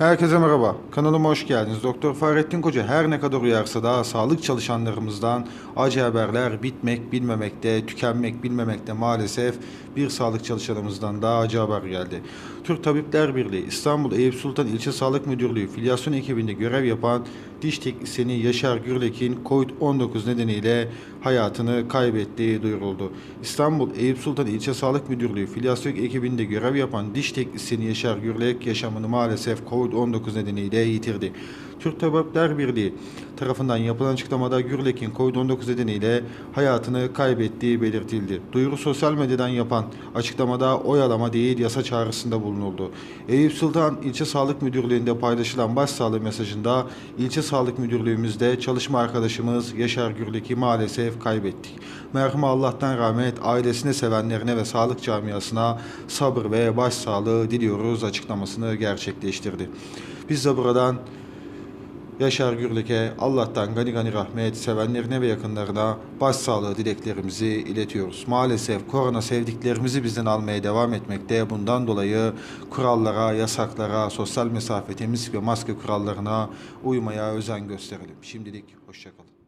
Herkese merhaba. Kanalıma hoş geldiniz. Doktor Fahrettin Koca her ne kadar uyarsa da sağlık çalışanlarımızdan acı haberler bitmek bilmemekte, tükenmek bilmemekte maalesef bir sağlık çalışanımızdan daha acı haber geldi. Türk Tabipler Birliği İstanbul Eyüp Sultan İlçe Sağlık Müdürlüğü filyasyon ekibinde görev yapan diş teknisyeni Yaşar Gürlek'in COVID-19 nedeniyle hayatını kaybettiği duyuruldu. İstanbul Eyüp Sultan İlçe Sağlık Müdürlüğü filyasyon ekibinde görev yapan diş teknisyeni Yaşar Gürlek yaşamını maalesef COVID-19 nedeniyle yitirdi. Türk Tabipler Birliği tarafından yapılan açıklamada Gürlek'in COVID-19 nedeniyle hayatını kaybettiği belirtildi. Duyuru sosyal medyadan yapan açıklamada oyalama değil yasa çağrısında bulunuldu. Eyüp Sultan İlçe Sağlık Müdürlüğü'nde paylaşılan başsağlığı mesajında ilçe sağlık müdürlüğümüzde çalışma arkadaşımız Yaşar Gürlek'i maalesef kaybettik. Merhum Allah'tan rahmet, ailesine sevenlerine ve sağlık camiasına sabır ve başsağlığı diliyoruz açıklamasını gerçekleştirdi. Biz de buradan Yaşar Gürlük'e Allah'tan gani gani rahmet, sevenlerine ve yakınlarına başsağlığı dileklerimizi iletiyoruz. Maalesef korona sevdiklerimizi bizden almaya devam etmekte. Bundan dolayı kurallara, yasaklara, sosyal mesafe, temizlik ve maske kurallarına uymaya özen gösterelim. Şimdilik hoşçakalın.